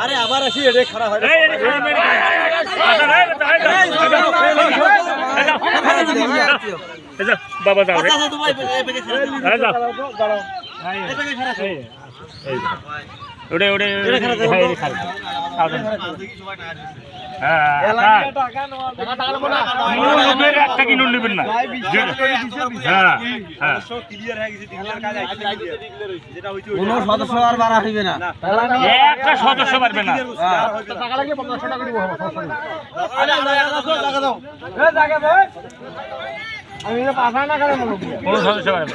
আরে আবার আসি এটা খারাপ হয় বাবা যাও রে হ্যাঁ হ্যাঁ খারাপ হ্যাঁ একটা না হ্যাঁ হ্যাঁ কোনো সদস্য আর বাড়া হইবে না একটা সদস্য পারবে না কোনো সদস্য পারবে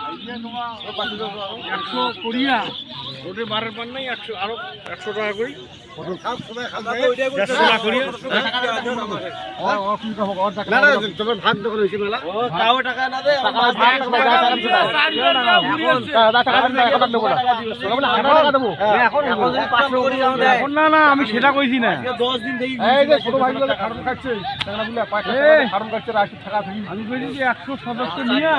একশো করিয়া ওদের বারের পান নাই একশো আরও একশো টাকা করি। দেড়শো টাকা করিয়া না না তোমার ভাগ দখল হয়েছে মেলা। তাও টাকা না দে এখন না না আমি সেটা কইছি না। দশ দিন যে ছোট ভাই গুলো খাচ্ছে টাকা খাচ্ছে রাখি টাকা আমি কইছি যে একশো সদস্য নিয়ে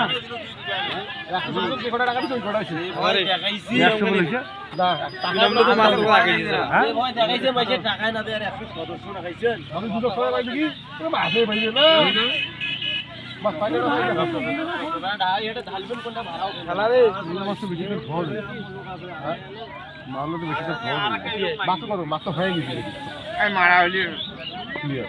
হ্যাঁ? ফল মারলো তো বেশি মাছ তো মাছ তো হয়ে গেছে। মারা ক্লিয়ার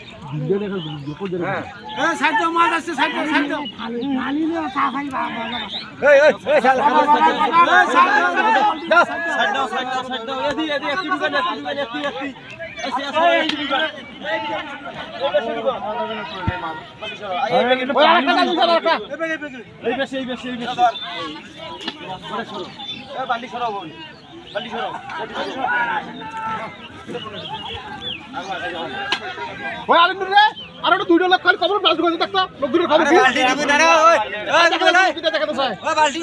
বছর ভাড়া না ভাড়া এখন হাত করে আমি এগিয়ে লাগবে কাইলা না সিঙ্গি এখানে না পাশে ওখানে ওখানে হ্যাঁ ওই আরেকটা চালু কর আরেকটা এই এই এই বেশি বালি সরাবো ওই আলিম রে আর ওটা দুইটা লোক খালি কবর ব্লাস্ট করে দেখতো লোক দুটো খবর বালতি